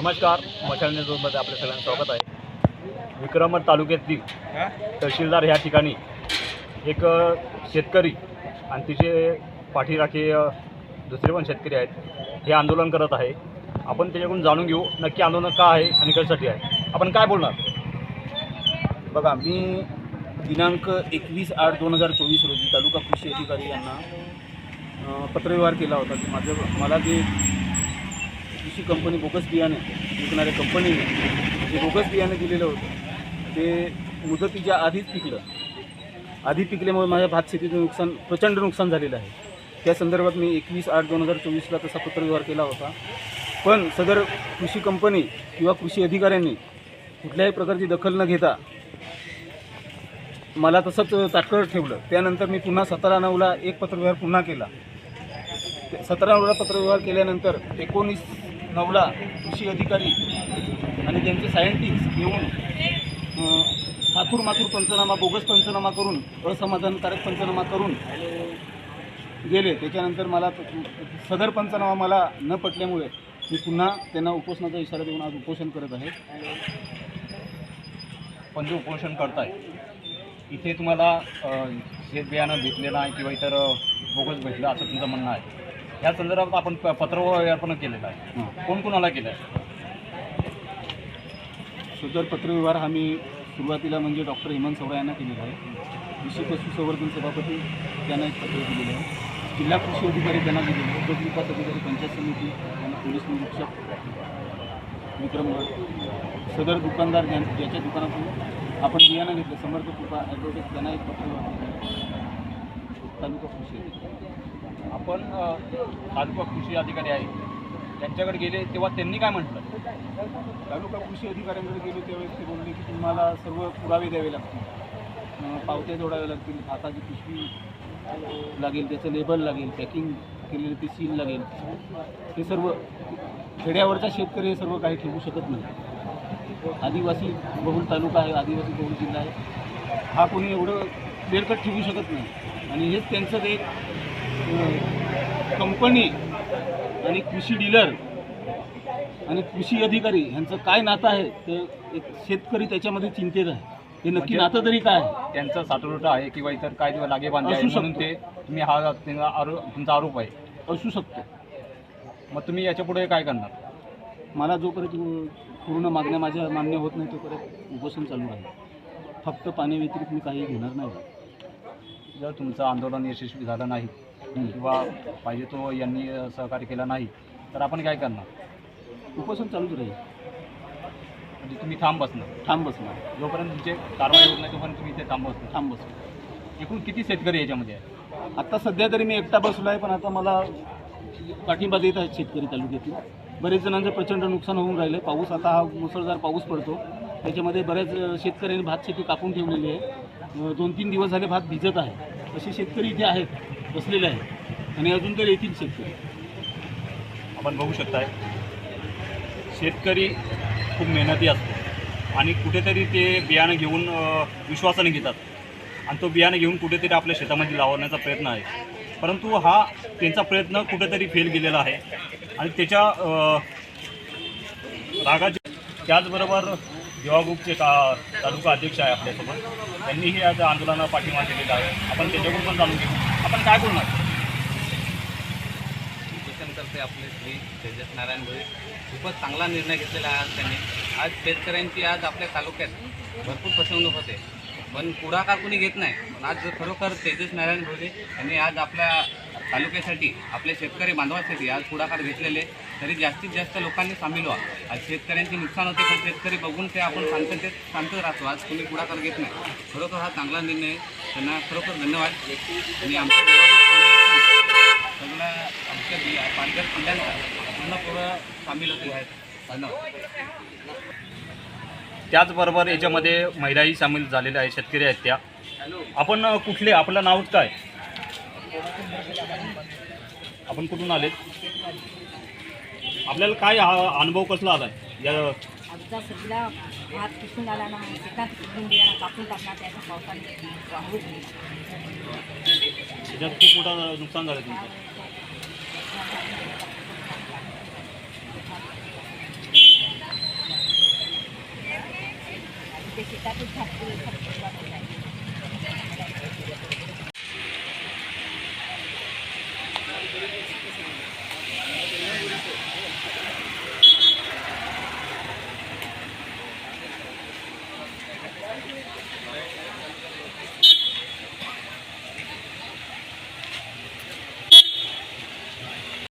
नमस्कार मशाल न्यूजमध्ये आपल्या सगळ्यांना स्वागत आहे. विक्रमगड तालुक्यातील तहसीलदार ह्या ठिकाणी एक शेतकरी आणि तिचे पाठीराखे दुसरे पण शेतकरी आहेत हे आंदोलन करत आहे. आपण त्याच्याकडून जाणून घेऊ नक्की आंदोलन का आहे आणि कशासाठी आहे. आपण काय बोलणार? बघा मी दिनांक एकवीस आठ दोन हजार चोवीस रोजी तालुका कृषी अधिकारी यांना पत्रव्यवहार केला होता की माझं मला जे कृषी कंपनी बोगस बियाणे विकणाऱ्या कंपनीने जे बोगस बियाणे दिलेलं होतं ते मुदतीच्या आधीच पिकलं. आधी पिकल्यामुळे माझ्या भात शेतीचं नुकसान प्रचंड नुकसान झालेलं आहे. त्या संदर्भात मी एकवीस आठ दोन हजार चोवीसला तसा पत्रव्यवहार केला होता. पण सदर कृषी कंपनी किंवा कृषी अधिकाऱ्यांनी कुठल्याही प्रकारची दखल न घेता मला तसंच ताटकळ ठेवलं. त्यानंतर मी पुन्हा सतरा नऊला एक पत्रव्यवहार पुन्हा केला. सतरा नऊला पत्रव्यवहार केल्यानंतर एकोणीस नवला कृषी अधिकारी आणि त्यांचे सायंटिस्ट येऊन अं, माथूर पंचनामा बोगस पंचनामा करून असमाधानकारक पंचनामा करून गेले. त्याच्यानंतर मला सदर पंचनामा मला न पटल्यामुळे मी पुन्हा त्यांना उपोषणाचा इशारा देऊन आज उपोषण करत आहे. पण जे उपोषण करताय इथे तुम्हाला अ, शेत बियाणं भेटले किंवा इतर बोगस भेटलं असं तुमचं म्हणणं आहे. या संदर्भात आपण प- पत्रव्यवहार पण केलेला आहे. हां. कोण कोणाला केलं आहे सदर पत्रव्यवहार हा मी सुरुवातीला म्हणजे डॉक्टर हेमंत सवरा यांना केलेला आहे. कृषी पशुसंवर्धन सभापती त्यांना एक पत्र दिलेलं आहे. जिल्हा कृषी अधिकारी त्यांना दिलेलं आहे. गट विकास अधिकारी पंचायत समिती त्यांना पोलीस निरीक्षक विक्रमगड सदर दुकानदार ज्यां ज्याच्या दुकानातून आपण बियाणं घेतलं समर्थ कृपा ॲडव्होकेट त्यांना एक पत्र तालुका कृषी अधिकारी. आपण तालुका कृषी अधिकारी आहे त्यांच्याकडे गेले तेव्हा त्यांनी काय म्हटलं? तालुका कृषी अधिकाऱ्यांकडे गेलो त्यावेळेस ते बोलले की तुम्हाला सर्व पुरावे द्यावे लागतील. पावत्या जोडाव्या लागतील हाताची पिशवी लागेल त्याचं लेबल लागेल पॅकिंग केलेलं ते सील लागेल. हे सर्व खेड्यावरचा शेतकरी हे सर्व काही ठेवू शकत नाही. आदिवासी बहुल तालुका आहे आदिवासी बहुल जिल्हा आहे. हा कोणी एवढं क्लिअरकट ठेवू शकत नाही. आणि हेच त्यांचं ते कंपनी आणि कृषी डीलर आणि कृषी अधिकारी ह्यांचं काय नातं आहे ते एक शेतकरी त्याच्यामध्ये चिंतेत आहे. हे नक्की म्हणजे- नातं तरी काय आहे? त्यांचं साठवट आहे किंवा इतर काय किंवा लागेबांधे आहे असू म्हणून. ते तुम्ही हा त्यांचा आरोप तुमचा आरोप आहे. असू शकतो. मग तुम्ही याच्यापुढे काय करणार? मला जोपर्यंत पूर्ण मागण्या माझ्या मान्य होत नाही तोपर्यंत उपोषण चालू राहील. फक्त पाणी व्यतिरिक्त मी काही घेणार नाही. जर तुमचं आंदोलन यशस्वी झालं नाही किंवा पाहिजे तो यांनी सहकार्य केलं नाही तर आपण काय करणार? उपोषण चालूच राहील. म्हणजे तुम्ही थांब बसणार. ठाम बसणार. जोपर्यंत तुमचे कारवाई होत नाही तोपर्यंत तुम्ही इथे थांब बसणार. ठाम बसणार. एकूण किती शेतकरी याच्यामध्ये आहे आता सध्या तरी मी एकटा बसलो आहे पण आता मला पाठिंबा देत आहेत शेतकरी तालुक्यातील. बरेच जणांचं प्रचंड नुकसान होऊन राहिलं पाऊस आता हा मुसळधार पाऊस पडतो. त्याच्यामध्ये बऱ्याच शेतकऱ्यांनी भात शेती कापून ठेवलेली आहे. दोन तीन दिवस झाले भात भिजत आहे. असे शेतकरी इथे आहेत बसलेले आहेत. आणि अजून तर येतील शेतकरी. आपण बघू शकताय शेतकरी खूप मेहनती असतो. आणि कुठेतरी ते बियाणं घेऊन विश्वासाने घेतात. आणि तो बियाणं घेऊन कुठेतरी आपल्या शेतामध्ये लावण्याचा प्रयत्न आहे. परंतु हा त्यांचा प्रयत्न कुठेतरी फेल गेलेला आहे. आणि त्याच्या रागाच्या रागाचे त्याचबरोबर युवा ग्रुपचे का तालुका अध्यक्ष आहे आपल्यासोबत. त्यांनीही आज आंदोलनाला पाठिंबा दिलेला आहे. आपण त्याच्याकडून पण जाणून घेऊ. आपण काय बोलणार? करते आपले श्री तेजस नारायण भोये खूपच चांगला निर्णय घेतलेला आहे आज त्यांनी. आज शेतकऱ्यांची आज आपल्या तालुक्यात भरपूर फसवणूक होते. पण पुढाकार कोणी घेत नाही. पण आज खरोखर तेजस नारायण भोये यांनी आज आपल्या तालुक्यासाठी आपल्या शेतकरी बांधवासाठी आज पुढाकार घेतलेले तरी जास्तीत जास्त लोकांनी सामील व्हा. आज शेतकऱ्यांचे नुकसान होते पण शेतकरी बघून ते आपण शांततेत शांत राहतो. आज कोणी पुढाकार घेत नाही. खरोखर हा चांगला निर्णय आहे. त्यांना खरोखर धन्यवाद. आणि आमच्या सगळ्या आमच्या बि पालघर जिल्ह्यांचा पूर्ण पूर्ण सामील होते आहेत धन्यवाद. त्याचबरोबर याच्यामध्ये महिलाही सामील झालेल्या आहेत शेतकरी आहेत त्या. आपण कुठले? आपलं नाव काय? आपण कुठून आले आपल्याला काय हा अनुभव कसला आला या आमचा सगळा भात पिसून आला ना शेतात पिसून दिला कापून टाकला त्याच्या पावसाने वाहून गेला. त्याच्यात खूप मोठं नुकसान झालं तुमचं